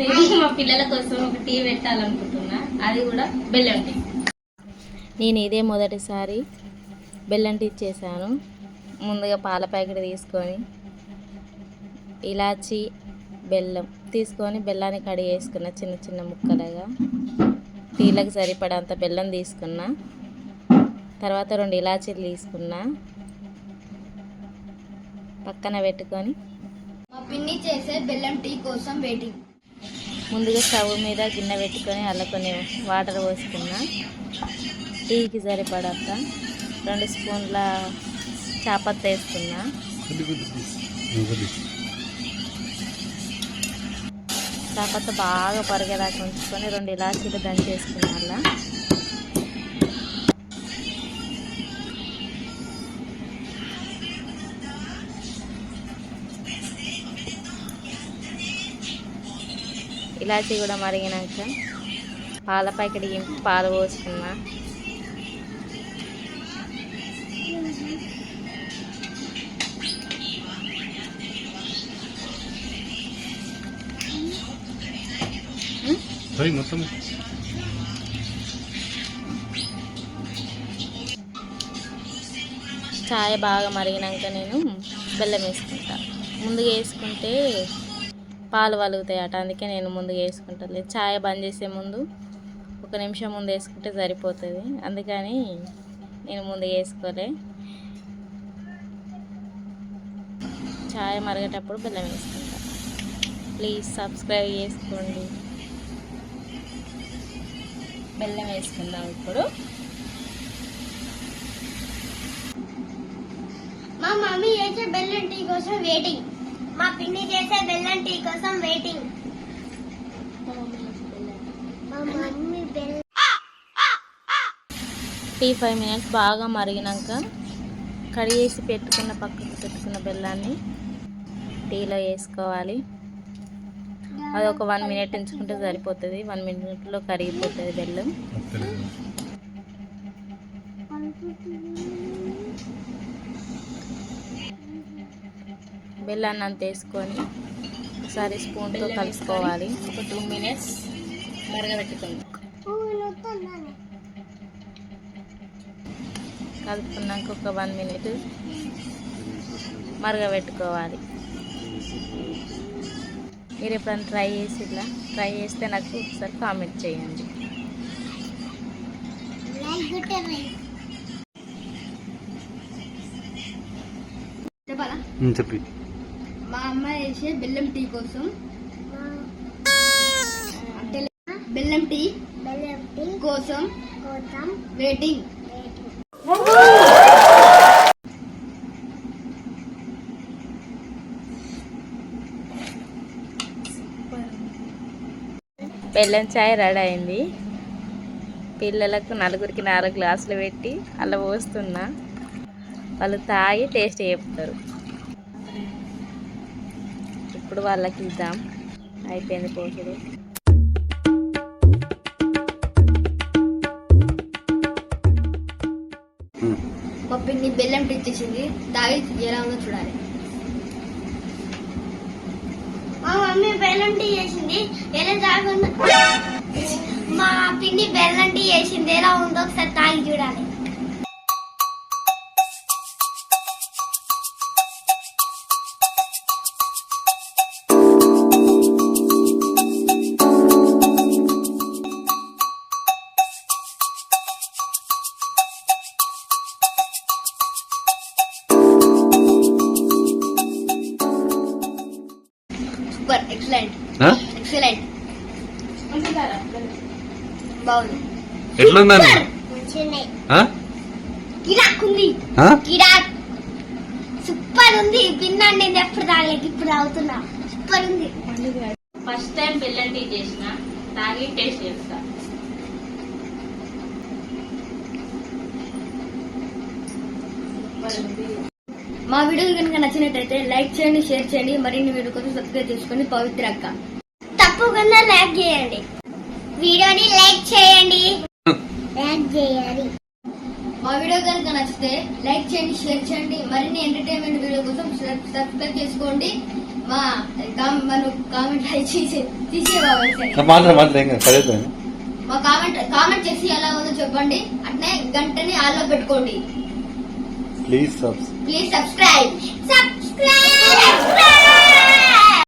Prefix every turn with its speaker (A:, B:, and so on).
A: నేను మా పిల్లల కోసం ఒక టీ పెట్టాలనుకుంటున్నా. అది కూడా బెల్లం టీ. నేను ఇదే మొదటిసారి బెల్లం టీ చేశాను. ముందుగా పాల ప్యాకెట్ తీసుకొని ఇలాచి బెల్లం తీసుకొని బెల్లాన్ని కడిగి వేసుకున్న చిన్న చిన్న ముక్కలుగా టీలకు సరిపడంత బెల్లం తీసుకున్నా తర్వాత రెండు ఇలాచీలు తీసుకున్నా పక్కన పెట్టుకొని
B: మా పిన్ని చేసే బెల్లం టీ కోసం వెయిటింగ్.
A: ముందుగా స్టవ్ మీద గిన్నె పెట్టుకొని అలా కొన్ని వాటర్ పోసుకున్నా. టీకి సరిపడంత రెండు స్పూన్ల చాపత్త వేసుకున్నా. చాపత్త బాగా పరిగేదాకా ఉంచుకొని రెండు ఇలాచీలు దంచేసుకున్నా అలా. ఇలాచీ కూడా మరిగినాక పాల ప్యాకెట్ ఇంపి పాలు పోసుకున్నా.
C: మొత్తం.
A: చాయ్ బాగా మరిగినాక నేను బెల్లం వేసుకుంటా. ముందుగా వేసుకుంటే పాలు వలుగుతాయట అట అందుకే నేను ముందుగా వేసుకుంటాను. చాయ్ బంద్ చేసే ముందు ఒక నిమిషం ముందు వేసుకుంటే సరిపోతుంది. అందుకని నేను ముందు వేసుకోలే. చాయ్ మరిగేటప్పుడు బెల్లం వేసుకుంటా. ప్లీజ్ సబ్స్క్రైబ్ చేసుకోండి. బెల్లం వేసుకుందాం ఇప్పుడు.
B: మా మమ్మీ అయితే బెల్లం టీ కోసం వెయిటింగ్ మా పిన్ని చేసే బెల్లం టీ కోసం వెయిటింగ్ మా మమ్మీ బెల్లం
A: టీ ఫైవ్ మినిట్స్ బాగా మరిగినాక కడిగేసి పెట్టుకున్న పక్కకు పెట్టుకున్న బెల్లాన్ని టీలో వేసుకోవాలి. అది ఒక వన్ మినిట్ ఉంచుకుంటే సరిపోతుంది. వన్ మినిట్లో కరిగిపోతుంది బెల్లం. బెల్లాన్ని అంత వేసుకొని ఒకసారి స్పూన్తో కలుపుకోవాలి. ఒక టూ మినిట్స్ మరగబెట్టుకుందాం. కలుపుకున్నాక ఒక వన్ మినిట్ మరగబెట్టుకోవాలి. మీరు ఎప్పుడైనా ట్రై చేసి ఇట్లా ట్రై చేస్తే నాకు ఒకసారి కామెంట్ చేయండి.
B: చెప్పాలా?
C: చెప్పి.
B: అమ్మ చేసే బెల్లం టీ కోసం. బెల్లం టీ బెల్లం టీ కోసం కోసం వెయిటింగ్.
A: బెల్లం చాయ్ రెడీ అయింది. పిల్లలకు నలుగురికి నాలుగు గ్లాసులు పెట్టి అలా పోస్తున్నా. వాళ్ళు తాగి టేస్ట్ చెప్తారు. ఇప్పుడు వాళ్ళకి ఇద్దాం. అయిపోయింది పోసుడు.
B: మా పిన్ని బెల్లం టీ తాగి ఎలా ఉందో చూడాలి. మా మమ్మీ బెల్లం టీ చేసింది. ఎలా తాగుందో మా పిన్ని బెల్లం టీ చేసింది. ఎలా ఉందో ఒకసారి తాగి చూడాలి. Super excellent. ఎక్సలెంట్. బాగుంది.
C: ఎట్లుందని
B: కిరాక్ ఉంది. కిరాక్ సూపర్ ఉంది. విన్నాను నేను ఎప్పుడు తాగలేదు ఇప్పుడు తాగుతున్నా. సూపర్ ఉంది.
A: ఫస్ట్ టైం బెల్లం టీ చేసిన తాగి టేస్ట్ చేస్తా.
B: మా వీడియో కనుక నచ్చినట్టయితే లైక్ చేయండి షేర్ చేయండి. మరిన్ని వీడియో కోసం సబ్స్క్రైబ్ చేసుకోండి పవిత్ర అక్క. తప్పకుండా లైక్ చేయండి. వీడియోని లైక్ చేయండి. లైక్ చేయాలి. మా వీడియో కనుక నచ్చితే లైక్ చేయండి షేర్ చేయండి. మరిన్ని ఎంటర్టైన్మెంట్ వీడియో కోసం సబ్- సబ్స్క్రైబ్ చేసుకోండి. మా మన కామెంట్ తీసే తీసేవాళ్ళు మా కామెంట్ కామెంట్ చేసి ఎలా ఉందో చెప్పండి. అట్నే గంటని ఆల్లో పెట్టుకోండి.
C: Please Please
B: subscribe. Subscribe. subscribe.